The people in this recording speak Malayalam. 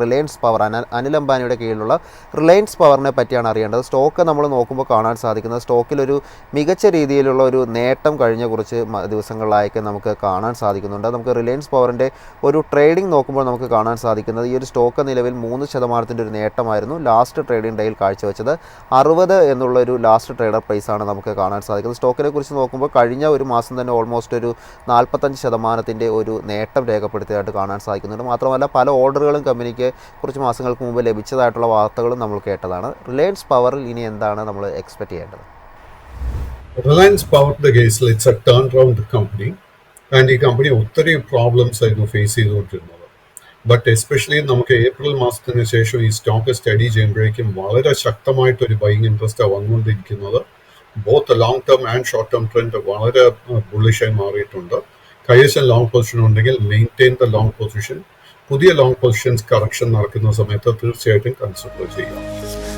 റിലയൻസ് പവർ അന അനിൽ അംബാനിയുടെ കീഴിലുള്ള റിലയൻസ് പവറിനെ പറ്റിയാണ് അറിയേണ്ടത്. സ്റ്റോക്ക് നമ്മൾ നോക്കുമ്പോൾ കാണാൻ സാധിക്കുന്നത് സ്റ്റോക്കിലൊരു മികച്ച രീതിയിലുള്ള ഒരു നേട്ടം കഴിഞ്ഞ കുറച്ച് ദിവസങ്ങളിലായൊക്കെ നമുക്ക് കാണാൻ സാധിക്കുന്നുണ്ട്. നമുക്ക് റിലയൻസ് പവറിന്റെ ഒരു ട്രേഡിംഗ് നോക്കുമ്പോൾ നമുക്ക് കാണാൻ സാധിക്കുന്നത് ഈ ഒരു സ്റ്റോക്ക് നിലവിൽ മൂന്ന് ശതമാനത്തിന്റെ ഒരു നേട്ടമായിരുന്നു ലാസ്റ്റ് ട്രേഡിംഗ് ഡേയിൽ കാഴ്ചവെച്ചത്. അറുപത് എന്നുള്ള ഒരു ലാസ്റ്റ് ട്രേഡർ പ്രൈസാണ് നമുക്ക് കാണാൻ സാധിക്കുന്നത്. സ്റ്റോക്കിനെ കുറിച്ച് നോക്കുമ്പോൾ കഴിഞ്ഞ ഒരു മാസം തന്നെ ഓൾമോസ്റ്റ് ഒരു നാൽപ്പത്തഞ്ച് ശതമാനത്തിന്റെ ഒരു നേട്ടം രേഖപ്പെടുത്തിയതായിട്ട് കാണാൻ സാധിക്കുന്നുണ്ട്. മാത്രമല്ല പല ഓർഡറുകളും കമ്പനിക്ക് കുറച്ച് മാസങ്ങൾക്ക് മുമ്പ് ലഭിച്ചതായിട്ടുള്ള വാർത്തകളും നമ്മൾ കേട്ടതാണ്. റിലയൻസ് പവറിൽ ഇനി എന്താണ് നമ്മൾ എക്സ്പെക്ട് ചെയ്യേണ്ടത്? റിലയൻസ് പവറിന്റെ കേസിൽ it's a turnaround company and ഈ കമ്പനി ഒത്തിരി പ്രോബ്ലംസ് ആയിരുന്നു ഫേസ് ചെയ്തുകൊണ്ടിരുന്നത്. ബട്ട് എസ്പെഷ്യലി നമുക്ക് ഏപ്രിൽ മാസത്തിന് ശേഷം ഈ സ്റ്റോക്ക് സ്റ്റഡി ചെയ്യുമ്പോഴേക്കും വളരെ ശക്തമായിട്ട് ഒരു ബൈങ് ഇൻട്രസ്റ്റ് വന്നുകൊണ്ടിരിക്കുന്നത്. Both long term and short term trend വളരെ ബുള്ളിഷായി മാറിയിട്ടുണ്ട്. കൈവശം ലോങ് പൊസിഷൻ ഉണ്ടെങ്കിൽ മെയിന്റെയിൻ ദ ലോങ് പൊസിഷൻ പുതിയ ലോങ് പൊസിഷൻസ് കറക്ഷൻ നടക്കുന്ന സമയത്ത് തീർച്ചയായിട്ടും കൺസിഡർ ചെയ്യാം